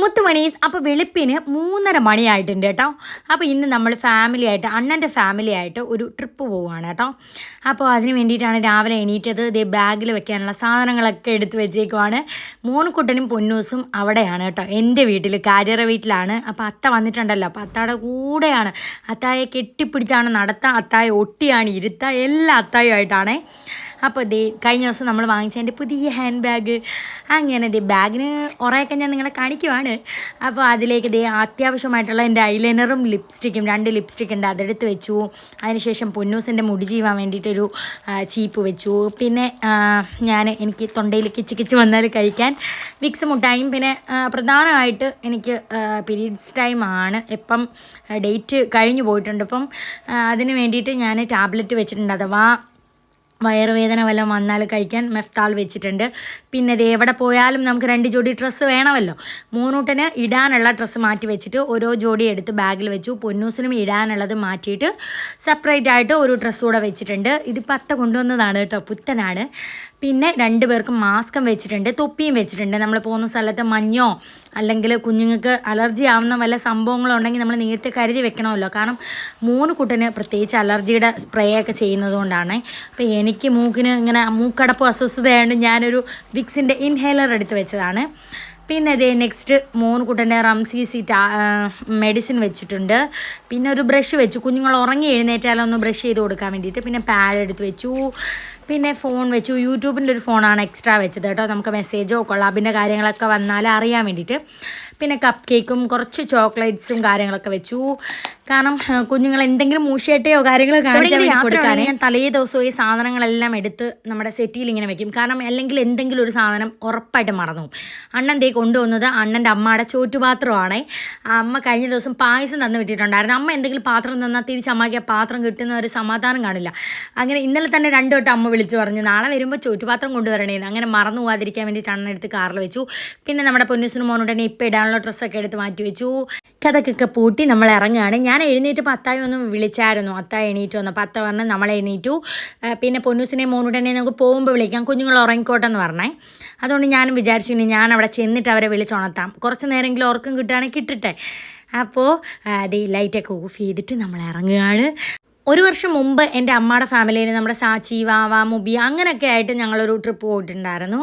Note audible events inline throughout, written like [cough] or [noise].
മുത്തുമണീസ് അപ്പോൾ വെളുപ്പിന് മൂന്നര മണിയായിട്ടുണ്ട് കേട്ടോ. അപ്പോൾ ഇന്ന് നമ്മൾ ഫാമിലി ആയിട്ട് അണ്ണന്റെ ഫാമിലി ആയിട്ട് ഒരു ട്രിപ്പ് പോവുകയാണ് കേട്ടോ. അപ്പോൾ അതിന് വേണ്ടിയിട്ടാണ് രാവിലെ എണീറ്റത്. ഇതേ ബാഗിൽ വെക്കാനുള്ള സാധനങ്ങളൊക്കെ എടുത്ത് വെച്ചേക്കുവാണ്. മൂന്നുകുട്ടനും പൊന്നൂസും അവിടെയാണ് കേട്ടോ. എന്റെ വീട്ടിൽ കാരിയറ വീട്ടിലാണ്. അപ്പോൾ അത്ത വന്നിട്ടുണ്ടല്ലോ. അപ്പോൾ അത്തയുടെ കൂടെയാണ്. അത്തായെ കെട്ടിപ്പിടിച്ചാണ് നടത്താൻ അത്തായെ ഒട്ടിയാണ് ഇരുത്ത. എല്ലാ അത്തായും ആയിട്ടാണേ അപ്പോൾ ദേ കഴിഞ്ഞ ദിവസം നമ്മൾ വാങ്ങിച്ച എന്റെ പുതിയ ഹാൻഡ് ബാഗ് അങ്ങനെ ദേ ബാഗിന് കുറേയൊക്കെ ഞാൻ നിങ്ങളെ കാണിക്കുവാണ്. അപ്പോൾ അതിലേക്ക് ദേ അത്യാവശ്യമായിട്ടുള്ള എന്റെ ഐലൈനറും ലിപ്സ്റ്റിക്കും രണ്ട് ലിപ്സ്റ്റിക് ഉണ്ട്. അതെടുത്ത് വെച്ചു. അതിനുശേഷം പൊന്നൂസിന്റെ മുടി ചെയ്യുവാൻ വേണ്ടിയിട്ടൊരു ചീപ്പ് വെച്ചു. പിന്നെ ഞാൻ എനിക്ക് തൊണ്ടയിൽ കിച്ച് കിച്ച് വന്നാൽ കഴിക്കാൻ വിക്സ് മുട്ടായും. പിന്നെ പ്രധാനമായിട്ട് എനിക്ക് പീരീഡ്സ് ടൈം ആണ്. ഇപ്പം ഡേറ്റ് കഴിഞ്ഞു പോയിട്ടുണ്ട്. അപ്പം അതിന് വേണ്ടിയിട്ട് ഞാൻ ടാബ്ലറ്റ് വെച്ചിട്ടുണ്ട്. അഥവാ വയറുവേദന വല്ലതും വന്നാൽ കഴിക്കാൻ മെഫ്താൾ വെച്ചിട്ടുണ്ട്. പിന്നെ ഇത് എവിടെ പോയാലും നമുക്ക് രണ്ട് ജോഡി ഡ്രസ്സ് വേണമല്ലോ. മൂന്നൂട്ടന് ഇടാനുള്ള ഡ്രസ്സ് മാറ്റി വെച്ചിട്ട് ഓരോ ജോഡി എടുത്ത് ബാഗിൽ വെച്ചു. പൊന്നൂസിനും ഇടാനുള്ളത് മാറ്റിയിട്ട് സെപ്പറേറ്റ് ആയിട്ട് ഒരു ഡ്രസ്സ് കൂടെ വെച്ചിട്ടുണ്ട്. ഇത് പത്ത കൊണ്ടുവന്നതാണ് കേട്ടോ. പുത്തനാണ്. പിന്നെ രണ്ട് മാസ്കം വെച്ചിട്ടുണ്ട് തൊപ്പിയും വെച്ചിട്ടുണ്ട്. നമ്മൾ പോകുന്ന സ്ഥലത്ത് മഞ്ഞോ അല്ലെങ്കിൽ കുഞ്ഞുങ്ങൾക്ക് അലർജി ആവുന്ന വല്ല സംഭവങ്ങളോ ഉണ്ടെങ്കിൽ നമ്മൾ നേരത്തെ കരുതി വെക്കണമല്ലോ. കാരണം മൂന്ന് കുട്ടന് പ്രത്യേകിച്ച് അലർജിയുടെ സ്പ്രേ ഒക്കെ ചെയ്യുന്നത് കൊണ്ടാണ്. അപ്പോൾ എനിക്ക് മൂക്കിന് ഇങ്ങനെ മൂക്കടപ്പ് അസ്വസ്ഥതയായതുകൊണ്ട് ഞാനൊരു വിക്സിന്റെ ഇൻഹേലർ എടുത്ത് വെച്ചതാണ്. പിന്നെ ഇതേ നെക്സ്റ്റ് മൂന്ന് കുട്ടന്റെ റംസി ടാ മെഡിസിൻ വെച്ചിട്ടുണ്ട്. പിന്നെ ഒരു ബ്രഷ് വെച്ചു. കുഞ്ഞുങ്ങൾ ഉറങ്ങി എഴുന്നേറ്റാലൊന്ന് ബ്രഷ് ചെയ്ത് കൊടുക്കാൻ വേണ്ടിയിട്ട്. പിന്നെ പാഡ് എടുത്ത് വെച്ചു. പിന്നെ ഫോൺ വെച്ചു. യൂട്യൂബിന്റെ ഒരു ഫോണാണ് എക്സ്ട്രാ വെച്ചത് കേട്ടോ. നമുക്ക് മെസ്സേജോ കൊള്ളാബിന്റെ കാര്യങ്ങളൊക്കെ വന്നാൽ അറിയാൻ വേണ്ടിയിട്ട്. പിന്നെ കപ്പ് കേക്കും കുറച്ച് ചോക്ലേറ്റ്സും കാര്യങ്ങളൊക്കെ വെച്ചു. കാരണം കുഞ്ഞുങ്ങൾ എന്തെങ്കിലും മൂശയട്ടയോ കാര്യങ്ങളോ കാണിച്ചാൽ ഞാൻ തലേ ദിവസവും ഈ സാധനങ്ങളെല്ലാം എടുത്ത് നമ്മുടെ സെറ്റിയിൽ ഇങ്ങനെ വെക്കും. കാരണം അല്ലെങ്കിൽ എന്തെങ്കിലും ഒരു സാധനം ഉറപ്പായിട്ട് മറന്നു അണ്ണൻ ദേ കൊണ്ടുവന്നത് അണ്ണന്റെ അമ്മയുടെ ചോറ്റുപാത്രമാണേ. അമ്മ കഴിഞ്ഞ ദിവസം പായസം തന്നു വിട്ടിട്ടുണ്ടായിരുന്നു. അമ്മ എന്തെങ്കിലും പാത്രം തന്നാൽ തിരിച്ചമ്മയ്ക്ക് ആ പാത്രം കിട്ടുന്ന ഒരു സമാധാനം കാണില്ല. അങ്ങനെ ഇന്നലെ തന്നെ രണ്ടു വട്ടം അമ്മ വിളിച്ചു പറഞ്ഞു നാളെ വരുമ്പോൾ ചോറ്റുപാത്രം കൊണ്ടുവരണേന്ന്. അങ്ങനെ മറന്നു പോകാതിരിക്കാൻ വേണ്ടിയിട്ട് അണ്ണൻ എടുത്ത് കാറിൽ വെച്ചു. പിന്നെ നമ്മുടെ പൊന്നൂസിന് മോനുടനെ ഇപ്പം ഇടാനുള്ള ഡ്രസ്സൊക്കെ എടുത്ത് മാറ്റി വെച്ചു. കഥക്കൊക്കെ പൂട്ടി നമ്മൾ ഇറങ്ങുകയാണ്. ഞാൻ എഴുന്നേറ്റ് പത്തായി ഒന്ന് വിളിച്ചായിരുന്നു. അത്ത എണീറ്റ് വന്നു പത്ത പറഞ്ഞ് നമ്മളെ എണീറ്റു. പിന്നെ പൊന്നൂസിനെ മോനുടനെ നമുക്ക് പോകുമ്പോൾ വിളിക്കാം. കുഞ്ഞുങ്ങൾ ഉറങ്ങിക്കോട്ടെ എന്ന് പറഞ്ഞേ. അതുകൊണ്ട് ഞാനും വിചാരിച്ചു ഇനി ഞാൻ അവിടെ ചെന്നിട്ട് അവരെ വിളിച്ചുണർത്താം കുറച്ച് നേരമെങ്കിലും ഉറക്കം കിട്ടുകയാണെങ്കിൽ കിട്ടട്ടെ. അപ്പോൾ ഡേ ലൈറ്റൊക്കെ ഓഫ് ചെയ്തിട്ട് നമ്മൾ ഇറങ്ങുകയാണ്. ഒരു വർഷം മുമ്പ് എന്റെ അമ്മയുടെ ഫാമിലിയിൽ നമ്മുടെ സാച്ചി വാവ മുബി അങ്ങനെയൊക്കെ ആയിട്ട് ഞങ്ങളൊരു ട്രിപ്പ് പോയിട്ടുണ്ടായിരുന്നു.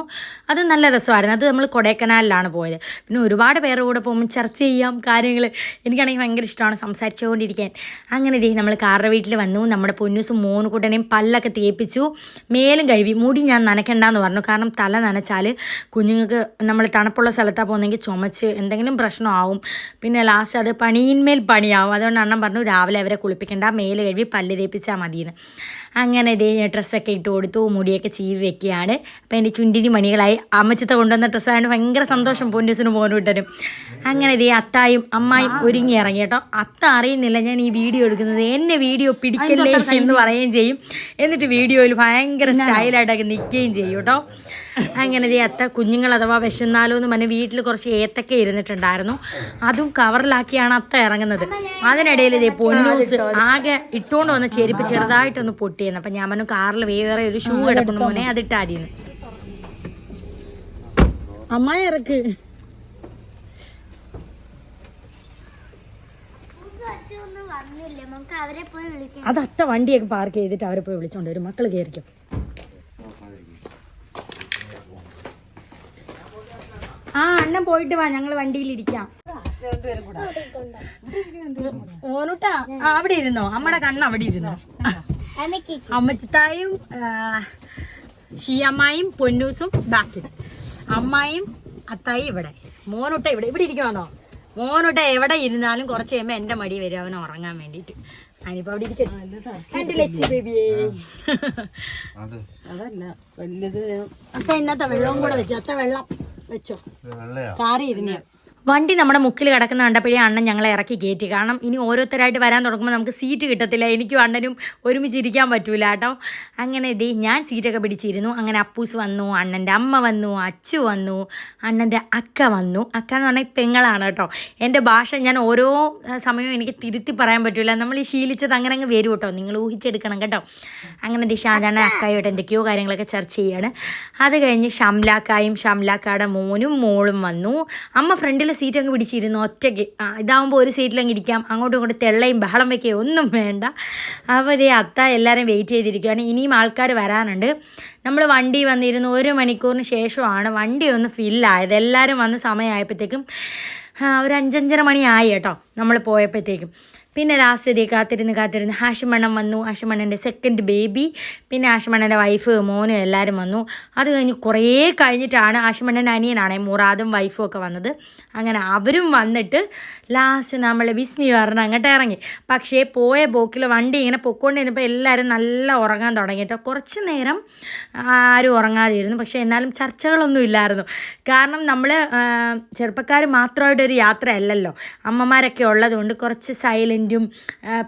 അത് നല്ല രസമായിരുന്നു. അത് നമ്മൾ കൊടൈക്കനാലിലാണ് പോയത്. പിന്നെ ഒരുപാട് പേരുടെ കൂടെ പോകുമ്പോൾ ചർച്ച ചെയ്യാം കാര്യങ്ങൾ എനിക്കാണെങ്കിൽ ഭയങ്കര ഇഷ്ടമാണ് സംസാരിച്ചുകൊണ്ടിരിക്കാൻ. അങ്ങനെ ഇതേ നമ്മൾ കാറിന്റെ വീട്ടിൽ വന്നു. നമ്മുടെ പൊന്നൂസും മൂന്നുകൂട്ടനെയും പല്ലൊക്കെ തേപ്പിച്ചു. മേലും കഴുകി മുടി ഞാൻ നനയ്ക്കണ്ടെന്ന് പറഞ്ഞു. കാരണം തല നനച്ചാൽ കുഞ്ഞുങ്ങൾക്ക് നമ്മൾ തണുപ്പുള്ള സ്ഥലത്താണ് പോകുന്നെങ്കിൽ ചുമച്ച് എന്തെങ്കിലും പ്രശ്നമാവും. പിന്നെ ലാസ്റ്റ് അത് പണിയിന്മേൽ പണിയാവും. അതുകൊണ്ട് അണ്ണൻ പറഞ്ഞു രാവിലെ അവരെ കുളിപ്പിക്കേണ്ട. മേൽ കഴുകി പല്ല് തേപ്പിച്ചാൽ മതിയെന്ന്. അങ്ങനെ ഇതേ ഡ്രസ്സൊക്കെ ഇട്ട് കൊടുത്തു മുടിയൊക്കെ ചീവി വെക്കുകയാണ്. അപ്പോൾ എന്റെ ചുണ്ടിനി മണികളായി. അമ്മച്ചത്തെ കൊണ്ടുവന്ന ഡ്രസ്സായതുകൊണ്ട് ഭയങ്കര സന്തോഷം പോന്നൂസിന് പോകുന്നു വിട്ടനും അങ്ങനെ ഇതേ അത്തായും അമ്മായും ഒരുങ്ങി ഇറങ്ങി കേട്ടോ. അത്ത അറിയുന്നില്ല ഞാൻ ഈ വീഡിയോ എടുക്കുന്നത്. എന്നെ വീഡിയോ പിടിക്കല്ലേ എന്ന് പറയുകയും ചെയ്യും. എന്നിട്ട് വീഡിയോയിൽ ഭയങ്കര സ്റ്റൈലായിട്ടൊക്കെ നിൽക്കുകയും ചെയ്യും കേട്ടോ. അങ്ങനെ ദേ അത്ത കുഞ്ഞുങ്ങൾ അഥവാ വിശന്നാലോ എന്ന് പറഞ്ഞ് വീട്ടിൽ കുറച്ച് ഏത്തക്ക ഇരുന്നിട്ടുണ്ടായിരുന്നു. അതും കവറിലാക്കിയാണ് അത്ത ഇറങ്ങുന്നത്. അതിനിടയിൽ ഇതേ പൊന്നൂസ് ആകെ ഇട്ടുകൊണ്ട് വന്ന ചെരുപ്പ് ചെറുതായിട്ടൊന്ന് പൊട്ടിയെന്ന്. അപ്പം ഞാൻ പറഞ്ഞു കാറിൽ വേറെ ഒരു ഷൂ കിടക്കുന്നു മോനെ അതിട്ടാതിന്ന് അമ്മ ഇറക്ക്. അച്ഛനൊന്നും വന്നില്ല. നമുക്ക് അവരെ പോയി വിളിക്കാം. അത് അത്ത വണ്ടിയൊക്കെ പാർക്ക് ചെയ്തിട്ട് അവരെ പോയി വിളിച്ചോണ്ട് വരും. മക്കൾ കയറിക്കും. ആ അണ്ണൻ പോയിട്ട് വാ ഞങ്ങൾ വണ്ടിയിലിരിക്കാം. ഓനുട്ടാ അവിടെ ഇരുന്നോ? അമ്മടെ കണ്ണ് അവിടെ ഇരുന്നോ? അമ്മച്ചിത്തായും ഷീയമ്മായും പൊന്നൂസും ബാക്കി. അമ്മായും അത്തായും ഇവിടെ. മോനുട്ട ഇവിടെ ഇവിടെ ഇരിക്കുവാണോ മോനുട്ട എവിടെ ഇരുന്നാലും കുറച്ച് കഴിയുമ്പോ എന്റെ മടി വരും അവൻ ഉറങ്ങാൻ വേണ്ടിട്ട് വെള്ളവും കൂടെ വെച്ചു അത്ത വെള്ളം വെച്ചോ. വെള്ളയാ? കാറി ഇരുന്നേ വണ്ടി നമ്മുടെ മുക്കിൽ കിടക്കുന്ന കണ്ടപ്പോഴേ അണ്ണൻ ഞങ്ങളെ ഇറക്കി കയറ്റി കാരണം ഇനി ഓരോരുത്തരായിട്ട് വരാൻ തുടങ്ങുമ്പോൾ നമുക്ക് സീറ്റ് കിട്ടത്തില്ല. എനിക്കും അണ്ണനും ഒരുമിച്ച് ഇരിക്കാൻ പറ്റൂല കേട്ടോ. അങ്ങനെ ഇതേ ഞാൻ സീറ്റൊക്കെ പിടിച്ചിരുന്നു. അങ്ങനെ അപ്പൂസ് വന്നു അണ്ണന്റെ അമ്മ വന്നു അച്ചു വന്നു അണ്ണന്റെ അക്ക വന്നു. അക്ക എന്ന് പറഞ്ഞാൽ പെങ്ങളാണ് കേട്ടോ. എന്റെ ഭാഷ ഞാൻ ഓരോ സമയവും എനിക്ക് തിരുത്തി പറയാൻ പറ്റില്ല നമ്മൾ ഈ ശീലിച്ചത് അങ്ങനെ അങ്ങ് വരും കേട്ടോ. നിങ്ങൾ ഊഹിച്ചെടുക്കണം കേട്ടോ. അങ്ങനെ ദേ ഷാജാണ് അക്കായോട്ട് എന്തൊക്കെയോ കാര്യങ്ങളൊക്കെ ചർച്ച ചെയ്യാണ്. അത് കഴിഞ്ഞ് ഷംലാക്കായും ഷംലാക്കയുടെ മോനും മോളും വന്നു. അമ്മ ഫ്രണ്ടിൽ ബാക്കിലെ സീറ്റ് അങ്ങ് പിടിച്ചിരുന്നു ഒറ്റയ്ക്ക്. ആ, ഇതാവുമ്പോൾ ഒരു സീറ്റിലങ്ങ് ഇരിക്കാം. അങ്ങോട്ടും ഇങ്ങോട്ടും തെള്ളയും ബഹളം വയ്ക്കുകയും ഒന്നും വേണ്ട. അപ്പോൾ ഇതേ അത്ത എല്ലാവരും വെയിറ്റ് ചെയ്തിരിക്കുകയാണ്. ഇനിയും ആൾക്കാർ വരാനുണ്ട്. നമ്മൾ വണ്ടി വന്നിരുന്നു ഒരു മണിക്കൂറിന് ശേഷമാണ് വണ്ടി ഒന്ന് ഫില്ലായത് എല്ലാവരും വന്ന് സമയമായപ്പോഴത്തേക്കും ഒരു അഞ്ചഞ്ചര മണിയായി കേട്ടോ നമ്മൾ പോയപ്പോഴത്തേക്കും. പിന്നെ ലാസ്റ്റ് ഇതേ കാത്തിരുന്ന് കാത്തിരുന്ന് ഹാഷിമണ്ണൻ വന്നു. ഹാഷിമണ്ണന്റെ സെക്കൻഡ് ബേബി പിന്നെ ഹാഷിമണ്ണന്റെ വൈഫ് മോനും എല്ലാവരും വന്നു. അത് കഴിഞ്ഞ് കുറേ കഴിഞ്ഞിട്ടാണ് ഹാഷിമണ്ണന്റെ അനിയനാണ് മുറാദും വൈഫും ഒക്കെ വന്നത്. അങ്ങനെ അവരും വന്നിട്ട് ലാസ്റ്റ് നമ്മൾ വിസ്മി പറഞ്ഞ് അങ്ങോട്ട് ഇറങ്ങി. പക്ഷേ പോയ പോക്കിൽ വണ്ടി ഇങ്ങനെ പൊക്കോണ്ടിരുന്നപ്പോൾ എല്ലാവരും നല്ല ഉറങ്ങാൻ തുടങ്ങിയിട്ടോ കുറച്ച് നേരം ആരും ഉറങ്ങാതിരുന്നു. പക്ഷേ എന്നാലും ചർച്ചകളൊന്നും ഇല്ലായിരുന്നു. കാരണം നമ്മൾ ചെറുപ്പക്കാർ മാത്രമായിട്ടൊരു യാത്രയല്ലല്ലോ. അമ്മമാരൊക്കെ ഉള്ളതുകൊണ്ട് കുറച്ച് സൈലന്റും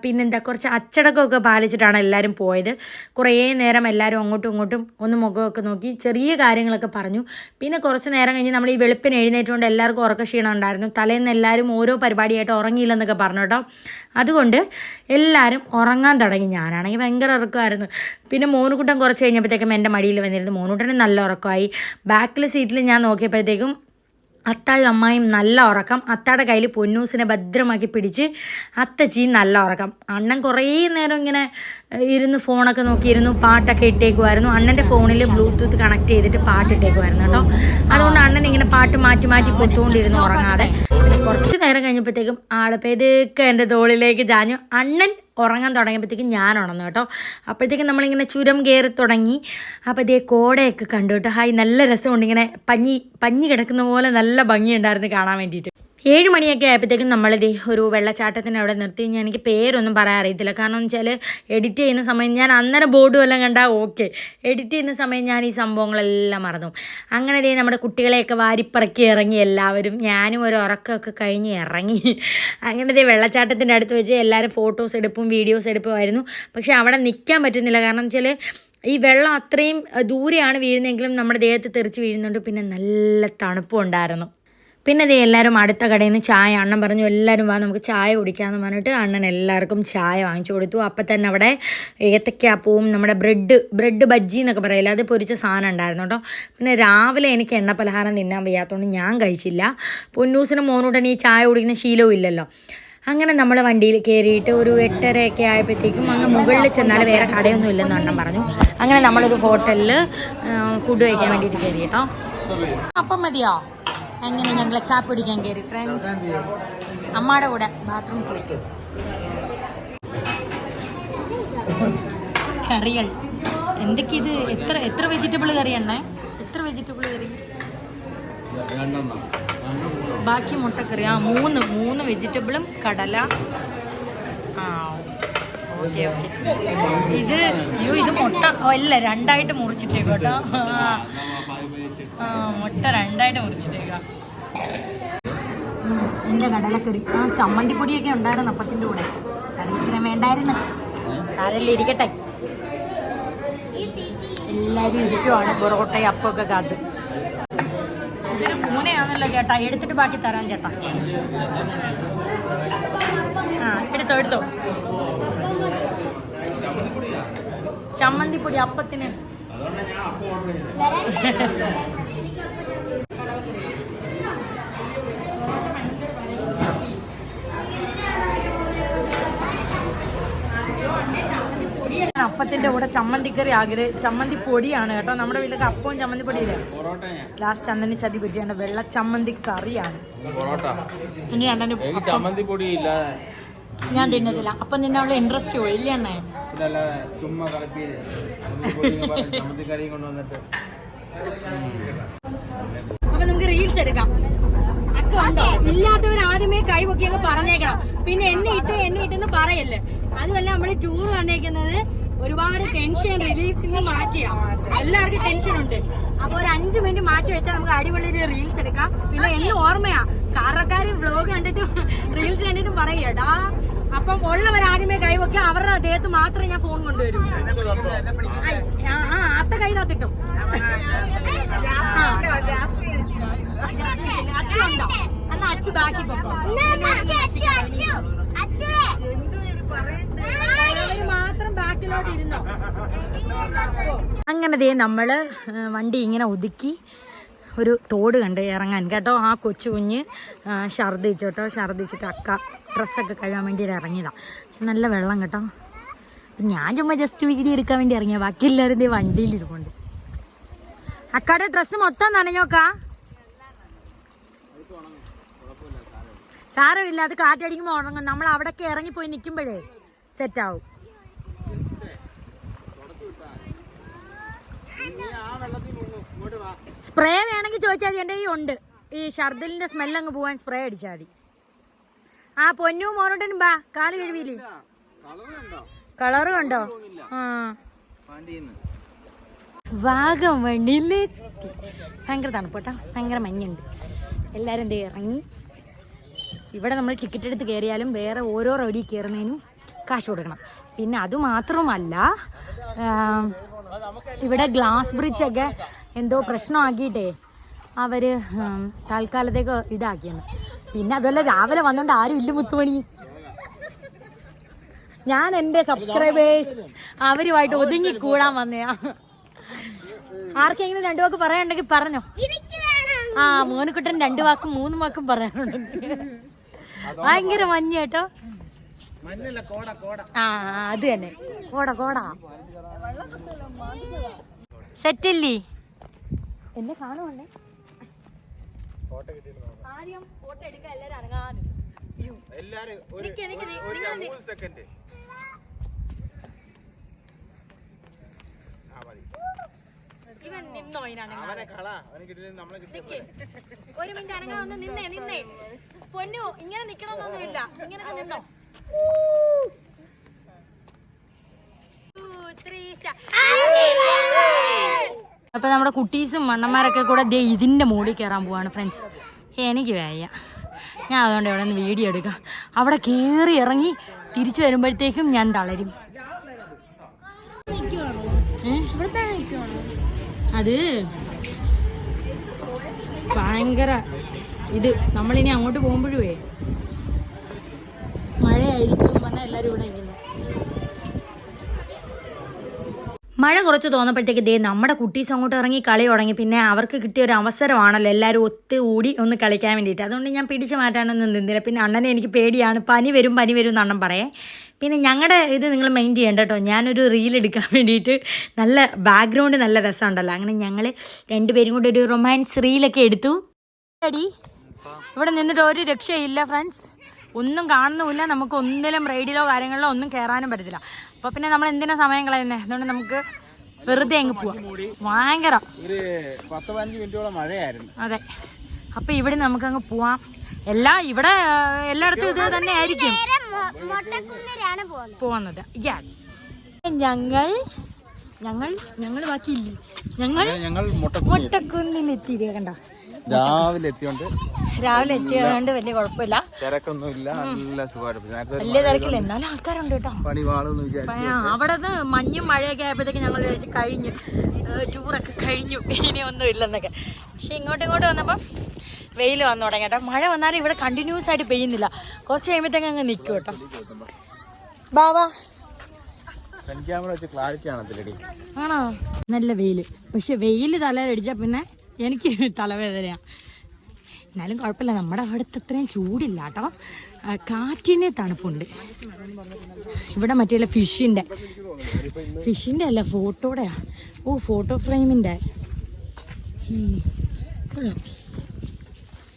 പിന്നെന്താ കുറച്ച് അച്ചടക്കമൊക്കെ പാലിച്ചിട്ടാണ് എല്ലാവരും പോയത്. കുറേ നേരം എല്ലാവരും അങ്ങോട്ടും ഇങ്ങോട്ടും ഒന്ന് മുഖമൊക്കെ നോക്കി ചെറിയ കാര്യങ്ങളൊക്കെ പറഞ്ഞു. പിന്നെ കുറച്ച് നേരം കഴിഞ്ഞ് നമ്മൾ ഈ വെളുപ്പിന് എഴുന്നേറ്റുകൊണ്ട് എല്ലാവർക്കും ഉറക്ക ക്ഷീണം ഉണ്ടായിരുന്നു. തലേന്ന് എല്ലാവരും ഓരോ പരിപാടിയായിട്ട് ഉറങ്ങിയില്ലെന്നൊക്കെ പറഞ്ഞു കേട്ടോ. അതുകൊണ്ട് എല്ലാവരും ഉറങ്ങാൻ തുടങ്ങി. ഞാനാണെങ്കിൽ ഭയങ്കര ഉറക്കമായിരുന്നു. പിന്നെ മോനുകുട്ടൻ കുറച്ച് കഴിഞ്ഞപ്പോഴത്തേക്കും എന്റെ മടിയിൽ വന്നിരുന്നു. മോനുകുട്ടന് നല്ല ഉറക്കമായി. ബാക്കിലെ സീറ്റിൽ ഞാൻ നോക്കിയപ്പോഴത്തേക്കും അത്തായും അമ്മായും നല്ല ഉറക്കം. അത്താടെ കയ്യിൽ പൊന്നൂസിനെ ഭദ്രമാക്കി പിടിച്ച് അത്തച്ചിയും നല്ല ഉറക്കം. അണ്ണൻ കുറേ നേരം ഇങ്ങനെ ഇരുന്ന് ഫോണൊക്കെ നോക്കിയിരുന്നു പാട്ടൊക്കെ ഇട്ടേക്കുമായിരുന്നു അണ്ണന്റെ ഫോണിൽ ബ്ലൂടൂത്ത് കണക്ട് ചെയ്തിട്ട് പാട്ട് ഇട്ടേക്കുമായിരുന്നു കേട്ടോ. അതുകൊണ്ട് അണ്ണൻ ഇങ്ങനെ പാട്ട് മാറ്റി മാറ്റി കൊടുത്തുകൊണ്ടിരുന്നു ഉറങ്ങാതെ. കുറച്ച് നേരം കഴിഞ്ഞപ്പോഴത്തേക്കും ആളെ പെതുക്കെ എന്റെ തോളിലേക്ക് ചാഞ്ഞു. അണ്ണൻ ഉറങ്ങാൻ തുടങ്ങിയപ്പോഴത്തേക്കും ഞാൻ ഉണർന്നു കേട്ടോ. അപ്പോഴത്തേക്കും നമ്മളിങ്ങനെ ചുരം കയറി തുടങ്ങി. അപ്പോൾ ഇതേ കോടയൊക്കെ കണ്ടു കേട്ടോ. ഹായ് നല്ല രസമുണ്ട്. ഇങ്ങനെ പഞ്ഞി പഞ്ഞി കിടക്കുന്ന പോലെ നല്ല ഭംഗിയുണ്ടായിരുന്നു കാണാൻ വേണ്ടിയിട്ട്. ഏഴ് മണിയൊക്കെ ആയപ്പോഴത്തേക്കും നമ്മളിത് ഒരു വെള്ളച്ചാട്ടത്തിന് അവിടെ നിർത്തി. ഞാൻ എനിക്ക് പേരൊന്നും പറയാൻ അറിയത്തില്ല. കാരണം എന്ന് വെച്ചാൽ എഡിറ്റ് ചെയ്യുന്ന സമയം ഞാൻ അന്നേരം ബോർഡും എല്ലാം കണ്ടാൽ ഓക്കെ എഡിറ്റ് ചെയ്യുന്ന സമയം ഞാൻ ഈ സംഭവങ്ങളെല്ലാം മറന്നു. അങ്ങനെ ഇതേ നമ്മുടെ കുട്ടികളെയൊക്കെ വാരിപ്പറക്കി ഇറങ്ങി എല്ലാവരും. ഞാനും ഒരു ഉറക്കമൊക്കെ കഴിഞ്ഞ് ഇറങ്ങി. അങ്ങനെ ഇതേ വെള്ളച്ചാട്ടത്തിന്റെ അടുത്ത് വെച്ച് എല്ലാവരും ഫോട്ടോസ് എടുപ്പും വീഡിയോസ് എടുപ്പുമായിരുന്നു. പക്ഷേ അവിടെ നിൽക്കാൻ പറ്റുന്നില്ല. കാരണം വെച്ചാൽ ഈ വെള്ളം അത്രയും ദൂരെയാണ് വീഴുന്നതെങ്കിലും നമ്മുടെ ദേഹത്ത് തെറിച്ച് വീഴുന്നുണ്ട്. പിന്നെ നല്ല തണുപ്പും ഉണ്ടായിരുന്നു. പിന്നെ ദേ എല്ലാവരും അടുത്ത കടയിൽ നിന്ന് ചായ അണ്ണൻ പറഞ്ഞു എല്ലാവരും വാ നമുക്ക് ചായ കുടിക്കാമെന്ന് പറഞ്ഞിട്ട് അണ്ണൻ എല്ലാവർക്കും ചായ വാങ്ങിച്ചു കൊടുത്തു. അപ്പം തന്നെ അവിടെ ഏത്തക്കാപ്പവും നമ്മുടെ ബ്രെഡ് ബ്രെഡ് ബജ്ജി എന്നൊക്കെ പറയില്ല അത് പൊരിച്ച സാധനം ഉണ്ടായിരുന്നു കേട്ടോ. പിന്നെ രാവിലെ എനിക്ക് എണ്ണ പലഹാരം തിന്നാൻ വയ്യാത്തതുകൊണ്ട് ഞാൻ കഴിച്ചില്ല. പൊന്നൂസിനും മോനൂട്ടൻ ഈ ചായ കുടിക്കുന്ന ശീലവും ഇല്ലല്ലോ. അങ്ങനെ നമ്മൾ വണ്ടിയിൽ കയറിയിട്ട് ഒരു എട്ടരയൊക്കെ ആയപ്പോഴത്തേക്കും അങ്ങ് മുകളിൽ ചെന്നാൽ വേറെ കടയൊന്നും ഇല്ലെന്ന് അണ്ണൻ പറഞ്ഞു. അങ്ങനെ നമ്മളൊരു ഹോട്ടലിൽ ഫുഡ് കഴിക്കാൻ വേണ്ടിയിട്ട് കയറി കേട്ടോ. അപ്പം മതിയോ? അങ്ങനെ ഞങ്ങൾ കാപ്പ് പിടിക്കാൻ കയറി ഫ്രണ്ട്സ് അമ്മയുടെ കൂടെ ബാത്റൂം പോയി. കറികൾ. എന്തൊക്കെ ഇത്? എത്ര എത്ര വെജിറ്റബിൾ കറി എണ്ണേ എത്ര വെജിറ്റബിൾ കറി? ബാക്കി മുട്ടക്കറി. ആ മൂന്ന് മൂന്ന് വെജിറ്റബിളും കടല. ഇത് അയ്യോ ഇത് മുട്ട. അല്ല രണ്ടായിട്ട് മുറിച്ചിട്ടേക്കും കേട്ടോ. ആ. ആ മുട്ട രണ്ടായിട്ട് മുറിച്ചിട്ടേക്കാം. എന്റെ കടലക്കറി. ആ ചമ്മന്തിപ്പൊടിയൊക്കെ ഉണ്ടായിരുന്നു അപ്പത്തിന്റെ കൂടെ. കറി ഇത്ര വേണ്ടായിരുന്നു. സാരല്ലേ ഇരിക്കട്ടെ. എല്ലാവരും ഇരിക്കുവാണ് പൊറോട്ടയും അപ്പമൊക്കെ കാത്ത്. ഇതൊരു കൂനയാണല്ലോ ചേട്ടാ. എടുത്തിട്ട് ബാക്കി തരാൻ ചേട്ടാ. ആ എടുത്തോ എടുത്തോ. ചമ്മന്തിപ്പൊടി അപ്പത്തിന്. അപ്പത്തിന്റെ കൂടെ ചമ്മന്തിക്കറി ആഗ്രഹ ചമ്മന്തി പൊടിയാണ് കേട്ടോ. നമ്മുടെ വീട്ടിലൊക്കെ അപ്പവും ചമ്മന്തി പൊടിയില്ല ലാസ്റ്റ് അണ്ണന് ചതി പറ്റിയാണ്. വെള്ള ചമ്മന്തി കറിയാണ്. ഞാൻ തിന്നത്തില്ല. അപ്പം തിന്നാനുള്ള ഇൻട്രസ്റ്റ് ഇല്ലേ അണ്ണേ? അല്ലാതെ ചുമ്മാ കളപ്പി ചമ്മന്തി കറിയും കൊണ്ടുവന്നിട്ട് അപ്പൊ നമുക്ക് റീൽസ് ആദ്യമേ കൈ പൊക്കി അങ്ങ് പറഞ്ഞേക്കണം. പിന്നെ എന്നെ ഇട്ടു എന്നെ ഇട്ടെന്ന് പറയല്ലേ? അതുമല്ല നമ്മൾ ടൂർ വന്നേക്കുന്നത് ഒരുപാട് ടെൻഷൻ റിലീഫിന് മാറ്റിയാ. എല്ലാവർക്കും ടെൻഷൻ ഉണ്ട്. അപ്പൊ ഒരു അഞ്ചു മിനിറ്റ് മാറ്റി വെച്ചാൽ നമുക്ക് അടിപൊളി റീൽസ് എടുക്കാം. പിന്നെ എന്നും ഓർമ്മയാ കാറക്കാര് വ്ലോഗ് കണ്ടിട്ട് റീൽസ് കണ്ടിട്ട് പറയടാ അപ്പം ഉള്ളവർ കൈവയ്ക്കുക അവരുടെ അദ്ദേഹത്ത് മാത്രമേ ഞാൻ ഫോൺ കൊണ്ടുവരൂ. ആ അത്ത കൈ തത്തിട്ടും എന്നാ അച്ഛ ബാക്കി മാത്രം ബാക്കിലോട്ട് അങ്ങനെ ദേ നമ്മൾ വണ്ടി ഇങ്ങനെ ഒതുക്കി ഒരു തോട് കണ്ട് ഇറങ്ങാൻ. കേട്ടോ ആ കൊച്ചു കുഞ്ഞ് ആ, ഛർദ്ദിച്ചു കേട്ടോ ഛർദ്ദിച്ചിട്ട് അക്ക. ഡ്രസ്സൊക്കെ കഴുകാൻ വേണ്ടിയിട്ട് ഇറങ്ങിയതാണ് പക്ഷെ നല്ല വെള്ളം കേട്ടോ. ഞാൻ ചുമ്മാ ജസ്റ്റ് വീഡിയോ എടുക്കാൻ വേണ്ടി ഇറങ്ങിയ. ബാക്കി എല്ലാവരും ഇതേ വണ്ടിയിൽ ഇരിപ്പുണ്ട്. അക്കാടെ ഡ്രസ്സ് മൊത്തം നനഞ്ഞോക്കാ സാരമില്ല അത് കാറ്റടിക്കുമ്പോൾ ഉണങ്ങും. നമ്മൾ അവിടെയൊക്കെ ഇറങ്ങിപ്പോയി നിൽക്കുമ്പോഴേ സെറ്റാവും സ്പ്രേ വേണമെങ്കിൽ ചോദിച്ചാൽ മതി. എന്റെ ഈ ഉണ്ട്. ഈ ഷർദിലിന്റെ സ്മെല്ലങ്ങ് പോകാൻ സ്പ്രേ അടിച്ചാൽ മതി. ആ പൊന്നു മോനോട്ടനും ബാ. കാൽ കഴിവില്ലേ കളറ് കണ്ടോ? ആ. വാഗം വാഗമണ്ണിൽ ഭയങ്കര തണുപ്പട്ടോ ഭയങ്കര മഞ്ഞുണ്ട്. എല്ലാവരും എന്തേ ഇറങ്ങി. ഇവിടെ നമ്മൾ ടിക്കറ്റ് എടുത്ത് കയറിയാലും വേറെ ഓരോ റോഡിൽ കയറുന്നതിനും കാശ് കൊടുക്കണം. പിന്നെ അതുമാത്രമല്ല ഇവിടെ ഗ്ലാസ് ബ്രിഡ്ജൊക്കെ എന്തോ പ്രശ്നമാക്കിയിട്ടേ അവർ തൽക്കാലത്തേക്ക് ഇതാക്കിയെന്ന്. പിന്നെ അതുപോലെ രാവിലെ വന്നോണ്ട് ആരും ഇല്ല മുത്തുമണി. ഞാൻ എന്റെ സബ്സ്ക്രൈബേഴ്സ് അവരുമായിട്ട് ഒതുങ്ങി കൂടാൻ വന്നയാ. ആർക്കെങ്കിലും രണ്ടു വാക്ക് പറയാനുണ്ടെങ്കിൽ പറഞ്ഞോ. ആ മോനുക്കുട്ടൻ രണ്ടു വാക്കും മൂന്ന് വാക്കും പറയാനുണ്ട്. ഭയങ്കര മഞ്ഞ കേട്ടോ. കോട കോട. ആ അത് തന്നെ. കോട കോട. സെറ്റല്ലേ? എന്നെ കാണുവാണ്ടേ ഫോട്ടോ കിട്ടിയിരുന്നു ആദ്യം ഫോട്ടോ എടുക്കാൻ എല്ലാവരും അനങ്ങാതെ എല്ലാരും ഒരു മൂന്ന് സെക്കൻഡ് ഇവൻ നിന്നോ. ഒരു മിനിറ്റ് അനങ്ങാ ഒന്ന് നിന്നേ നിന്നേ. പൊന്നു ഇങ്ങനെ നിക്കണമെന്നൊന്നുമില്ല ഇങ്ങനെ നിന്നോ. നിന്നോ അപ്പൊ നമ്മുടെ കുട്ടീസും മണ്ണന്മാരൊക്കെ കൂടെ ദേ ഇതിന്റെ മുകളിൽ കയറാൻ പോവാണ് ഫ്രണ്ട്സ് എനിക്ക് വയ്യ. ഞാൻ അതുകൊണ്ട് ഇവിടെ നിന്ന് വീഡിയോ എടുക്കാം. അവിടെ കയറി ഇറങ്ങി തിരിച്ചു വരുമ്പോഴത്തേക്കും ഞാൻ തളരും? അത് ഭയങ്കര ഇത് നമ്മളിനി അങ്ങോട്ട് പോകുമ്പോഴേ മഴയായിരിക്കും പറഞ്ഞാൽ എല്ലാവരും ഇവിടെ ഇരിക്കുന്നു മഴ കുറച്ച് തോന്നപ്പോഴത്തേക്ക് ദേ നമ്മുടെ കുട്ടീസ് അങ്ങോട്ട് ഇറങ്ങി കളി തുടങ്ങി. പിന്നെ അവർക്ക് കിട്ടിയ ഒരു അവസരമാണല്ലോ എല്ലാവരും ഒത്തു കൂടി ഒന്ന് കളിക്കാൻ വേണ്ടിയിട്ട്. അതുകൊണ്ട് ഞാൻ പിടിച്ചു മാറ്റാനൊന്നും നിന്നില്ല. പിന്നെ അണ്ണനെ എനിക്ക് പേടിയാണ്. പനി വരും പനി വരും എന്ന് അണ്ണൻ പറയേ. പിന്നെ ഞങ്ങളുടെ ഇത് നിങ്ങൾ മെയിൻ ചെയ്യേണ്ട കേട്ടോ. ഞാനൊരു റീൽ എടുക്കാൻ വേണ്ടിയിട്ട് നല്ല ബാക്ക്ഗ്രൗണ്ട് നല്ല രസമുണ്ടല്ലോ. അങ്ങനെ ഞങ്ങൾ രണ്ടുപേരും കൂടി ഒരു റൊമാൻസ് റീലൊക്കെ എടുത്തു. ഇവിടെ നിന്നിട്ട് ഒരു രക്ഷയില്ല ഫ്രണ്ട്സ് ഒന്നും കാണുന്നുമില്ല. നമുക്ക് ഒന്നിലും റൈഡിലോ കാര്യങ്ങളിലോ ഒന്നും കയറാനും പറ്റത്തില്ല. അപ്പോൾ പിന്നെ നമ്മൾ എന്തിനാ സമയം കളയുന്നത് അതുകൊണ്ട് നമുക്ക് വെറുതെ അങ്ങ് പോവാം. ഭയങ്കര. അതെ. അപ്പൊ ഇവിടെ നമുക്ക് അങ്ങ് പോവാം. എല്ലാ ഇവിടെ എല്ലായിടത്തും ഇത് തന്നെ ആയിരിക്കും. പോവുന്നത് പോകുന്നത്. യെസ് ഞങ്ങൾ ഞങ്ങൾ ഞങ്ങൾ ബാക്കിയില്ലേ? ഞങ്ങൾ ഞങ്ങൾ മുട്ട മുട്ടക്കുന്നിലെത്തി കണ്ട? രാവിലെ എത്തിയോണ്ട് രാവിലെ എത്തിയതുകൊണ്ട് വലിയ കുഴപ്പമില്ല. തിരക്കൊന്നും ഇല്ല നല്ല സുഖമായിട്ട്. വലിയ തിരക്കില്ല. എന്നാലും ആൾക്കാരുണ്ട് കേട്ടോ. അവിടെ നിന്ന് മഞ്ഞും മഴയൊക്കെ ആയപ്പോഴത്തേക്ക് ഞങ്ങൾ വിചാരിച്ച് കഴിഞ്ഞു. ടൂറൊക്കെ കഴിഞ്ഞു. ഇനി ഒന്നും ഇല്ലെന്നൊക്കെ പക്ഷെ ഇങ്ങോട്ടും ഇങ്ങോട്ട് വന്നപ്പം വെയിൽ വന്നു തുടങ്ങി കേട്ടോ. മഴ വന്നാലും ഇവിടെ കണ്ടിന്യൂസ് ആയിട്ട് പെയ്യുന്നില്ല. കുറച്ച് കഴിയുമ്പോഴത്തേക്ക് അങ്ങ് നിൽക്കും കേട്ടോ. ബാബാ ആണോ? നല്ല വെയിൽ പക്ഷെ വെയിൽ തലയിലടിച്ചാൽ പിന്നെ എനിക്ക് തലവേദനയാണ് എന്നാലും കുഴപ്പമില്ല നമ്മുടെ അവിടുത്തെ അത്രയും ചൂടില്ല കേട്ടോ. കാറ്റിന് തണുപ്പുണ്ട്. ഇവിടെ മറ്റേ ഫിഷിന്റെ ഫിഷിന്റെ അല്ല ഫോട്ടോടെയാ. ഓ ഫോട്ടോ ഫ്രെയിമിന്റെ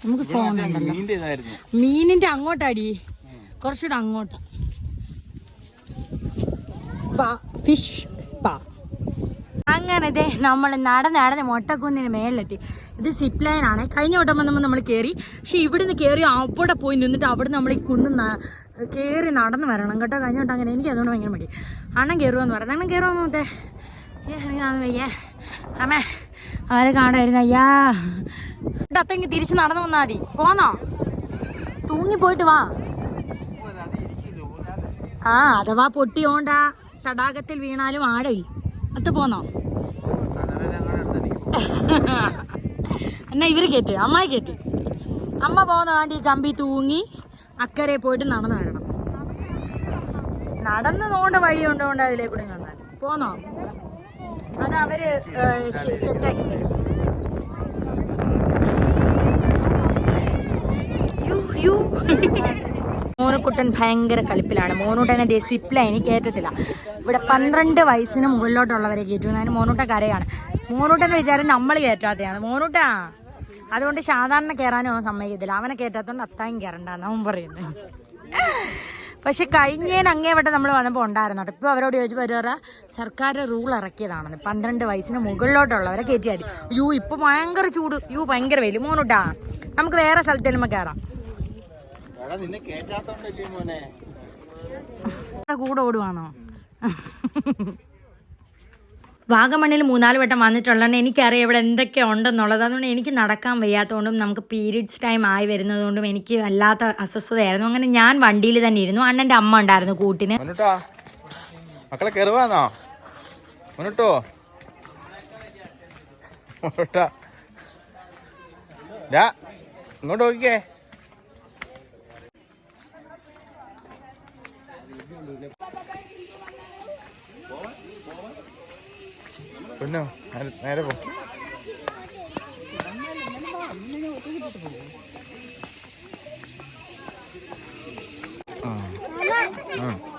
നമുക്ക് ഫോൺ ഉണ്ടല്ലോ. മീനിന്റെ അങ്ങോട്ടാടി. കുറച്ചുകൂടെ അങ്ങോട്ടാ. Spa fish spa. അങ്ങനെ ദേ നമ്മൾ നടന്ന് നടന്ന് മൊട്ടക്കുന്നിന് മേളിലെത്തി. ഇത് സിപ്പ് ലൈനാണ് കഴിഞ്ഞ വട്ടം വന്നപ്പോൾ നമ്മൾ കയറി പക്ഷേ ഇവിടുന്ന് കയറി അവിടെ പോയി നിന്നിട്ട് അവിടെ നമ്മൾ ഈ കുന്ന് കയറി നടന്ന് വരണം കേട്ടോ. കഴിഞ്ഞ വട്ടം അങ്ങനെ. എനിക്ക് അതുകൊണ്ട് ഭയങ്കര മടി. അണ്ണൻ കയറുമെന്ന് പറഞ്ഞു. അണ്ണൻ കയറുമെന്ന് എനിക്കാന്ന് വയ്യേ. അമ്മേ അവരെ കാണായിരുന്നു അയ്യാ. അത്തെങ്കിൽ തിരിച്ച് നടന്നു വന്നാൽ മതി. പോന്നോ? തൂങ്ങി പോയിട്ട് വാ. ആ അഥവാ പൊട്ടിയോണ്ട തടാകത്തിൽ വീണാലും ആടയിൽ അത് പോന്നോ? [laughs] എന്നാ ഇവർ കയറ്റ് അമ്മായി കയറ്റ് അമ്മ പോകുന്ന വേണ്ടി കമ്പി തൂങ്ങി അക്കരെ പോയിട്ട് നടന്നു വരണം. നടന്നു പോകേണ്ട വഴി ഉണ്ടോണ്ട് അതിലേ കൂടെ കാണാൻ പോന്നോ? അത് അവർ സെറ്റാക്കി തരും. മോനുക്കുട്ടൻ ഭയങ്കര കളിപ്പിലാണ് മോനൂട്ടനെ ദേ സിപ്പ് ലൈനി കയറ്റത്തില്ല. ഇവിടെ പന്ത്രണ്ട് വയസ്സിന് മുകളിലോട്ടുള്ളവരെ കയറ്റുന്നതിന് ഞാൻ കരയാണ്. മോനൂട്ടന്റെ വിചാരം നമ്മൾ കയറ്റാത്തതാണ് മോനൂട്ടാ അതുകൊണ്ട് സാധാരണ കയറാനും അവൻ സമ്മതിക്കത്തില്ല. അവനെ കയറ്റാത്തോണ്ട് അത്തായും കയറണ്ടെന്ന് അവൻ പറയുന്നത് പക്ഷെ കഴിഞ്ഞേന് അങ്ങേ വട്ടം നമ്മൾ വന്നപ്പോൾ ഉണ്ടായിരുന്നു കേട്ടോ. ഇപ്പോൾ അവരോട് ചോദിച്ചപ്പോൾ അവർ പറയാ സർക്കാർ റൂൾ ഇറക്കിയതാണെന്ന്. പന്ത്രണ്ട് വയസ്സിന് മുകളിലോട്ടുള്ളവരെ കയറ്റിയാൽ യു ഇപ്പോൾ ഭയങ്കര ചൂട്. യൂ ഭയങ്കര വെയിൽ മോനൂട്ടാ നമുക്ക് വേറെ സ്ഥലത്ത് നമ്മൾ കയറാം കൂടെ ഓടുവാണോ വാഗമണ്ണിൽ മൂന്നാൽ വട്ടം വന്നിട്ടുള്ളതുകൊണ്ട് എനിക്കറിയാം ഇവിടെ എന്തൊക്കെ ഉണ്ടെന്നുള്ളത്. അതുകൊണ്ട് എനിക്ക് നടക്കാൻ വയ്യാത്തതുകൊണ്ടും നമുക്ക് പീരീഡ്സ് ടൈം ആയി വരുന്നതുകൊണ്ടും എനിക്ക് വല്ലാത്ത അസ്വസ്ഥതയായിരുന്നു. അങ്ങനെ ഞാൻ വണ്ടിയിൽ തന്നെ ഇരുന്നു. അണ്ണന്റെ അമ്മ ഉണ്ടായിരുന്നു കൂട്ടിന്. മക്കളെ ഇങ്ങോട്ട് നോക്കിക്കേ. പൊന്നോ നേരെ- പോ. ആ.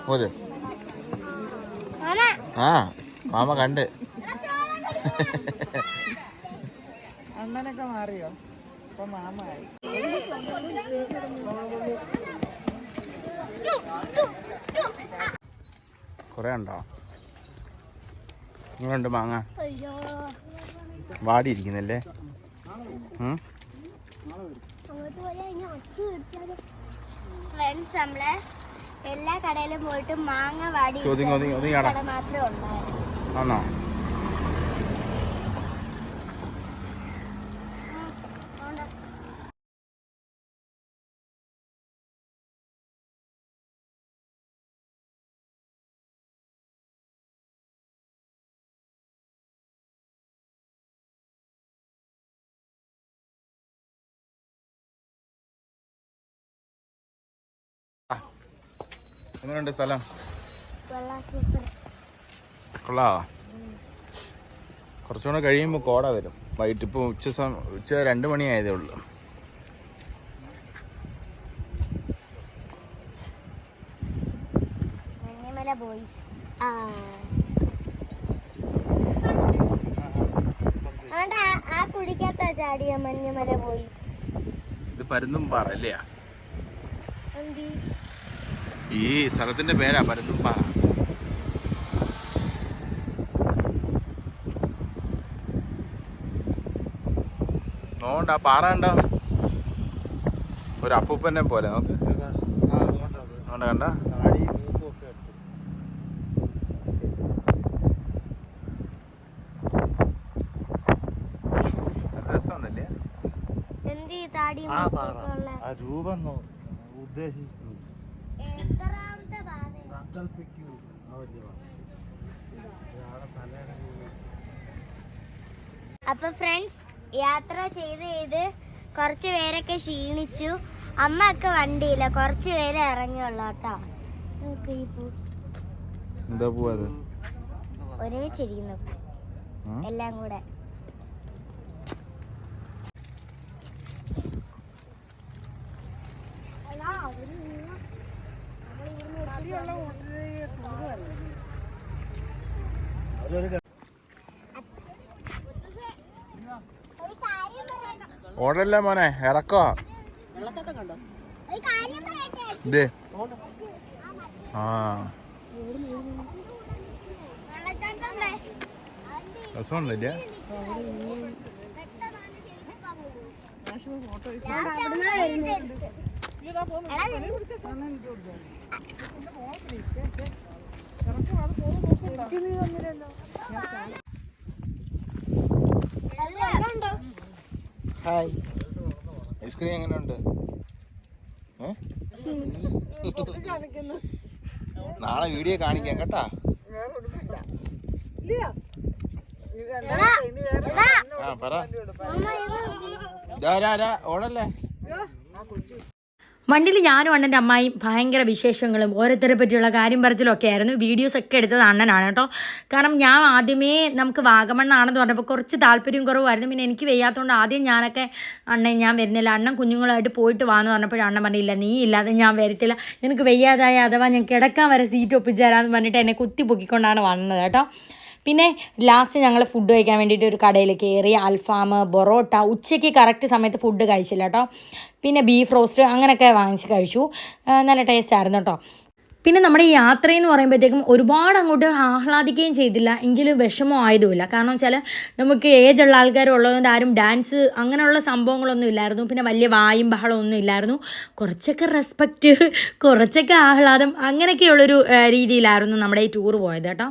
മാമ ആ മാമ കണ്ട്. അണ്ണനൊക്കെ മാറിയോ? ഇപ്പൊ മാമായി. കൊറേ ഉണ്ടോ? നിങ്ങളുണ്ട് മാങ്ങ? വാടിയിരിക്കുന്നല്ലേ? എല്ലാ കടയിലും പോയിട്ട് മാങ്ങ വാടി ഒതുങ്ങി മാത്രമേ ഉണ്ടായിരുന്നു ആണോ? എങ്ങനെയുണ്ട് സ്ഥലം? കൊള്ളാവോ? കുറച്ചുകൂടെ കഴിയുമ്പോൾ കോട വരും. വൈകിട്ട് ഇപ്പോൾ ഉച്ച ഉച്ച രണ്ട് മണിയായതേ ഉള്ളൂ. ഇത് പരുന്നും അല്ലേ എന്തി? ഈ സ്ഥലത്തിന്റെ പേരാ പരത്തുംപാറ നോണ്ട ആ പാറ കണ്ടോ ഒരു അപ്പൂപ്പനെ പോലെ നോക്ക്. നോണ്ട കണ്ട. ആ രൂപം നോ- ഉദ്ദേശിച്ചു രൂപം. അപ്പൊ ഫ്രണ്ട്സ് യാത്ര ചെയ്ത് ചെയ്ത് കുറച്ച് പേരൊക്കെ ക്ഷീണിച്ചു. അമ്മ ഒക്കെ വണ്ടിയില്ല കുറച്ച് പേര് ഇറങ്ങിയുള്ളൂ കേട്ടോ. എന്താ പോവാ ഒരേ ഒരുമിച്ചിരിക്കുന്നു എല്ലാം കൂടെ. ഓടല്ല മോനെ ഇറക്കോ. ഇത്? ആ രസമുണ്ടല്ലേ ഹായ്. ഐസ്ക്രീം എങ്ങനെയുണ്ട് നാളെ വീഡിയോ കാണിക്കാം കേട്ടാ. ആ പറ. ഓടല്ലേ? വണ്ടിയിൽ ഞാനും അണ്ണന്റെ അമ്മായും ഭയങ്കര വിശേഷങ്ങളും ഓരോരുത്തരെ പറ്റിയുള്ള കാര്യം പറച്ചിലും ഒക്കെ ആയിരുന്നു വീഡിയോസ് ഒക്കെ എടുത്തത് അണ്ണനാണ് കേട്ടോ. കാരണം ഞാൻ ആദ്യമേ നമുക്ക് വാഗമണ്ണാണെന്ന് പറഞ്ഞപ്പോൾ കുറച്ച് താല്പര്യം കുറവായിരുന്നു. പിന്നെ എനിക്ക് വയ്യാത്തതുകൊണ്ട് ആദ്യം ഞാനൊക്കെ അണ്ണൻ ഞാൻ വരുന്നില്ല അണ്ണൻ കുഞ്ഞുങ്ങളായിട്ട് പോയിട്ട് വാന്ന് പറഞ്ഞപ്പോൾ അണ്ണൻ പറഞ്ഞില്ല നീ ഇല്ലാതെ ഞാൻ വരത്തില്ല. നിനക്ക് വയ്യാതായ അഥവാ ഞാൻ കിടക്കാൻ വരെ സീറ്റ് ഒപ്പിച്ചു തരാമെന്ന് പറഞ്ഞിട്ട് എന്നെ കുത്തി പൊക്കിക്കൊണ്ടാണ് വന്നത് കേട്ടോ. പിന്നെ ലാസ്റ്റ് ഞങ്ങൾ ഫുഡ് കഴിക്കാൻ വേണ്ടിയിട്ട് ഒരു കടയിൽ കയറി അൽഫാം ബൊറോട്ട ഉച്ചയ്ക്ക് കറക്റ്റ് സമയത്ത് ഫുഡ് കഴിച്ചില്ല കേട്ടോ പിന്നെ ബീഫ് റോസ്റ്റ് അങ്ങനെയൊക്കെ വാങ്ങിച്ച് കഴിച്ചു. നല്ല ടേസ്റ്റ് ആയിരുന്നു കേട്ടോ പിന്നെ നമ്മുടെ ഈ യാത്രയെന്ന് പറയുമ്പോഴത്തേക്കും ഒരുപാട് അങ്ങോട്ട് ആഹ്ലാദിക്കുകയും ചെയ്തില്ല എങ്കിലും വിഷമം ആയതുമില്ല. കാരണം വെച്ചാൽ നമുക്ക് ഏജ് ഉള്ള ആൾക്കാരുള്ളതുകൊണ്ട് ആരും ഡാൻസ് അങ്ങനെയുള്ള സംഭവങ്ങളൊന്നും ഇല്ലായിരുന്നു. പിന്നെ വലിയ വായും ബഹളം ഒന്നും ഇല്ലായിരുന്നു. കുറച്ചൊക്കെ റെസ്പെക്റ്റ് കുറച്ചൊക്കെ ആഹ്ലാദം അങ്ങനെയൊക്കെയുള്ളൊരു രീതിയിലായിരുന്നു നമ്മുടെ ഈ ടൂർ പോയത് കേട്ടോ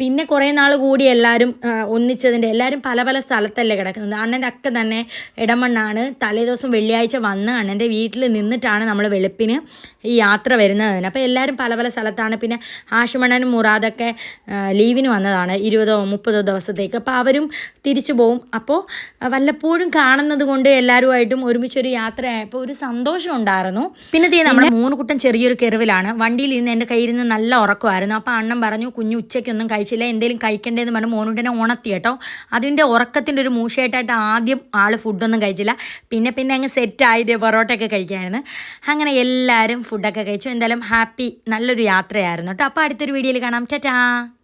പിന്നെ കുറേ നാൾ കൂടി എല്ലാവരും ഒന്നിച്ചതിന്റെ എല്ലാവരും പല പല സ്ഥലത്തല്ലേ കിടക്കുന്നത്. അണ്ണന്റെ അക്ക തന്നെ ഇടമണ്ണാണ് തലേദിവസം വെള്ളിയാഴ്ച വന്ന് അണ്ണന്റെ വീട്ടിൽ നിന്നിട്ടാണ് നമ്മൾ വെളുപ്പിന് ഈ യാത്ര വരുന്നത് തന്നെ. അപ്പോൾ എല്ലാവരും പല പല സ്ഥലത്താണ്. പിന്നെ ആശുമണ്ണനും മുറാദൊക്കെ ലീവിന് വന്നതാണ് ഇരുപതോ മുപ്പതോ ദിവസത്തേക്ക്. അപ്പോൾ അവരും തിരിച്ചു പോവും. അപ്പോൾ വല്ലപ്പോഴും കാണുന്നത് കൊണ്ട് എല്ലാവരുമായിട്ടും ഒരുമിച്ചൊരു യാത്രയായപ്പോൾ ഒരു സന്തോഷം ഉണ്ടായിരുന്നു. പിന്നെ തീ നമ്മൾ മൂന്ന് കുട്ടം ചെറിയൊരു കെറിവിലാണ് വണ്ടിയിൽ ഇരുന്ന് എന്റെ കയ്യിൽ നിന്ന് നല്ല ഉറക്കമായിരുന്നു. അപ്പോൾ അണ്ണൻ പറഞ്ഞു കുഞ്ഞു ഉച്ചയ്ക്കൊന്നും കഴിച്ചില്ല എന്തെങ്കിലും കഴിക്കണ്ടേന്ന് പറഞ്ഞ് മോനുട്ടനെ ഉണർത്തി കേട്ടോ. അതിന്റെ ഉറക്കത്തിന്റെ ഒരു മൂശയായിട്ടായിട്ട് ആദ്യം ആൾ ഫുഡൊന്നും കഴിച്ചില്ല. പിന്നെ പിന്നെ അങ്ങ് സെറ്റായത് പൊറോട്ടയൊക്കെ കഴിക്കായിരുന്നു അങ്ങനെ എല്ലാവരും ഫുഡൊക്കെ കഴിച്ചു. എന്തായാലും ഹാപ്പി നല്ലൊരു യാത്രയായിരുന്നു കേട്ടോ. അപ്പോൾ അടുത്തൊരു വീഡിയോയിൽ കാണാം. ടാറ്റാ.